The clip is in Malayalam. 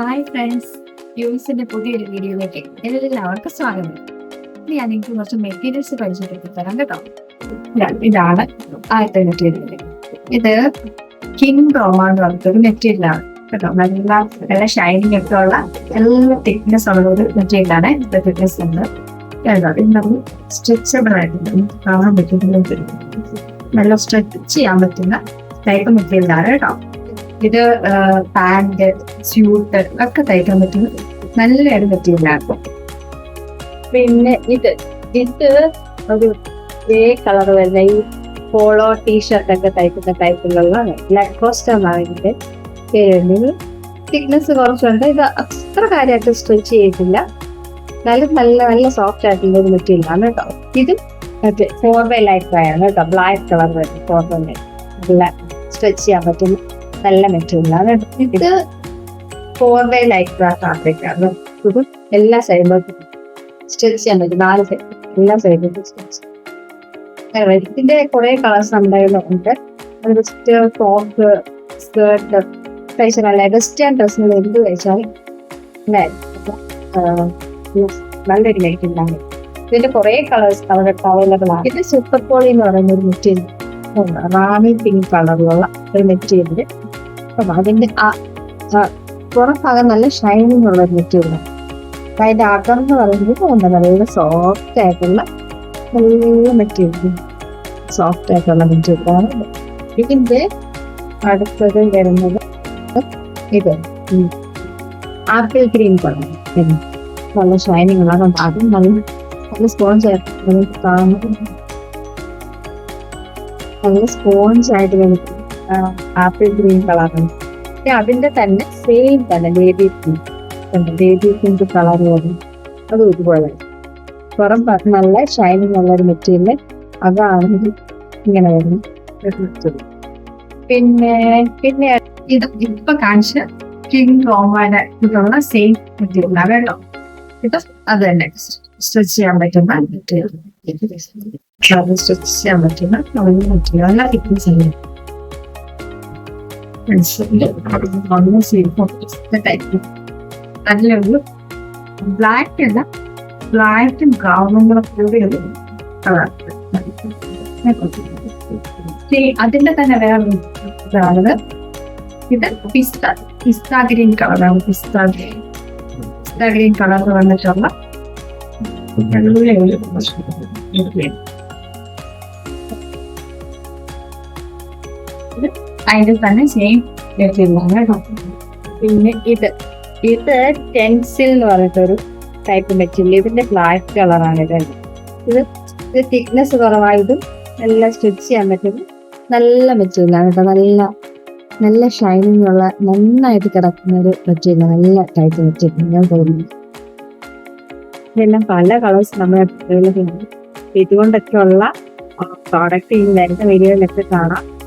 ഹായ് ഫ്രണ്ട്സ് യൂസിന്റെ പുതിയൊരു വീഡിയോയിലേക്ക് എല്ലാവർക്കും സ്വാഗതം. ഇനി ഞാൻ നിങ്ങൾക്ക് കുറച്ച് മെറ്റീരിയൽസ് പരിചയപ്പെടുത്തി തരാം കേട്ടോ. ഇതാണ് ആദ്യത്തെ മെറ്റീരിയൽ ഇത് കിങ് റോമ എന്ന് പറഞ്ഞിട്ടൊരു മെറ്റീരിയലാണ് കേട്ടോ. നല്ല നല്ല ഷൈനിങ് ഒക്കെ ഉള്ള നല്ല തിക്നെസ് ഉള്ള ഒരു മെറ്റീരിയലാണ് ഇത് തിക്നെസ് ഉണ്ട് കേട്ടോ ഇത് നമ്മൾ സ്ട്രെച്ചബിൾ ആയിട്ടുണ്ട്. കാണാൻ പറ്റുന്ന നല്ല സ്ട്രെച്ച് ചെയ്യാൻ പറ്റുന്ന ടൈപ്പ് മെറ്റീരിയലാണ് കേട്ടോ. ഇത് പാന്റ് സ്യൂട്ട് ഒക്കെ തയ്ക്കാൻ പറ്റുന്ന നല്ലൊരു മെറ്റീരിയലാണ് പിന്നെ ഇത് ഇത് ഒരു ഗ്രേ കളർ വരുന്ന ഈ പോളോ ടീഷർട്ട് ഒക്കെ തയ്ക്കുന്ന ടൈപ്പിലുള്ളതാണ് ബ്ലാക്ക് കോസ്റ്റ് എന്നാണ് ഇതിന്റെ തിക്നെസ് കുറച്ചുണ്ട്. ഇത് അത്ര കാര്യമായിട്ട് സ്ട്രെച്ച് ചെയ്തിട്ടില്ല. നല്ല നല്ല നല്ല സോഫ്റ്റ് ആയിട്ടുള്ള ഒരു മെറ്റീരിയലാണ് കേട്ടോ. ഇത് മറ്റേ ഫോർ ബൈ ലൈറ്റ് ആണ് കേട്ടോ. ബ്ലാക്ക് കളർ വരുന്നത് ഫോർ ബൈ ലൈറ്റ് സ്ട്രെച്ച് ചെയ്യാൻ പറ്റുന്ന നല്ല മെറ്റീരിയലാണ് ഇത് ഫോർ വേ ലൈറ്റ് ഫാബ്രിക് ആണ്. ഇത് എല്ലാ സൈഡിലും സ്റ്റിച്ച് ചെയ്യാൻ പറ്റും. നാല് സൈഡ് എല്ലാ സൈഡിലും സ്റ്റിച്ച് ഇതിന്റെ കുറെ കളേഴ്സ് നമ്മുടെ കയ്യിലുണ്ട് അത് ജസ്റ്റ് ഫ്രോക്ക് സ്കേർട്ട് തയ്ച്ച നല്ല വെസ്റ്റേൺ ഡ്രസ്സിൽ എന്ത് തയ്ച്ചാലും നല്ലൊരു ലൈറ്റ് ഉണ്ടാകും ഇതിന്റെ കുറെ കളേഴ്സ് അവരുടെ അവൈലബിൾ ആണ്. ഇത് സൂപ്പർ പോളി എന്ന് പറയുന്ന ഒരു മെറ്റീരിയൽ റാണി പിങ്ക് കളറിലുള്ള ഒരു മെറ്റീരിയൽ അപ്പം അതിന്റെ ആ ആ പുറം ഭാഗം നല്ല ഷൈനിങ് ഉള്ള ഒരു മെറ്റീരിയൽ അതിന്റെ അകം എന്ന് പറയുന്നത് എന്താ നല്ല സോഫ്റ്റ് ആയിട്ടുള്ള നല്ല മെറ്റീരിയൽ സോഫ്റ്റ് ആയിട്ടുള്ള മെറ്റീരിയലാണ് ഇതിന്റെ അടുത്തത് വരുന്നത് ഇത്. ആപ്പിൾ ഗ്രീൻ കളർ നല്ല ഷൈനിങ് ഉള്ള അതും നല്ല നല്ല സ്പോഞ്ച് ആയിട്ട് കാണുന്നത് നല്ല സ്പോഞ്ച് ആയിട്ട് നമുക്ക് ആപ്പിൾ ഗ്രീൻ കളറാണ് പക്ഷെ അതിന്റെ തന്നെ സെയിം തന്നെ baby pink baby pink colour വരും അത് ഒരുപോലെ പുറം നല്ല ഷൈനിങ് ഉള്ള ഒരു മെറ്റീരിയൽ അതാണെങ്കിൽ ഇങ്ങനെ വരുന്നു പിന്നെ പിന്നെ ഇത് ഇപ്പൊ കാണിച്ച കിങ് റോമയുടെ ഇതുള്ള സെയിം മെറ്റീരിയൽ കേട്ടോ? ഇത് അത് തന്നെ. സ്ട്രെച്ച് ചെയ്യാൻ പറ്റുന്ന മെറ്റീരിയൽ സ്ട്രെച്ച് ചെയ്യാൻ പറ്റുന്ന മെറ്റീരിയൽ നല്ല തിക്നെസ് അല്ലേ നല്ലൊരു ബ്ലാക്ക് അല്ല ബ്ലാക്കും ബ്രൗണും കൂടെ കൂടിയൊരു കളർ അതിന്റെ തന്നെ വേറെ ഇതാണ് ഇത് പിസ്ത പിസ്ത ഗ്രീൻ കളറാണ് pista green. Pista green colour വന്നിട്ടുള്ള നല്ല ഇത് അതിന്റെ തന്നെ സെയിം മെറ്റീരിയലാണ് കേട്ടോ. പിന്നെ ഇത് ഇത് ടെൻസിൽ എന്ന് പറഞ്ഞിട്ടൊരു ടൈപ്പ് മെറ്റീരിയൽ ഇതിന്റെ ബ്ലാക്ക് കളറാണ് ഇത്. ഇത് ഇത് തിക്നെസ് കുറവായതും നല്ല സ്റ്റിച്ച് ചെയ്യാൻ പറ്റും നല്ല മെറ്റീരിയലാണ് കേട്ടോ. നല്ല നല്ല ഷൈനിങ് ഉള്ള നന്നായിട്ട് കിടക്കുന്ന ഒരു മെറ്റീരിയൽ നല്ല ടൈപ്പ് മെറ്റീരിയൽ ഞാൻ തോന്നുന്നു ഇതെല്ലാം പല കളേഴ്സ് നമ്മുടെ അവൈലബിൾ ആണ്. ഇതുകൊണ്ടൊക്കെ ഉള്ള പ്രോഡക്റ്റ് ഈ വരുന്ന വീഡിയോയിലൊക്കെ കാണാം.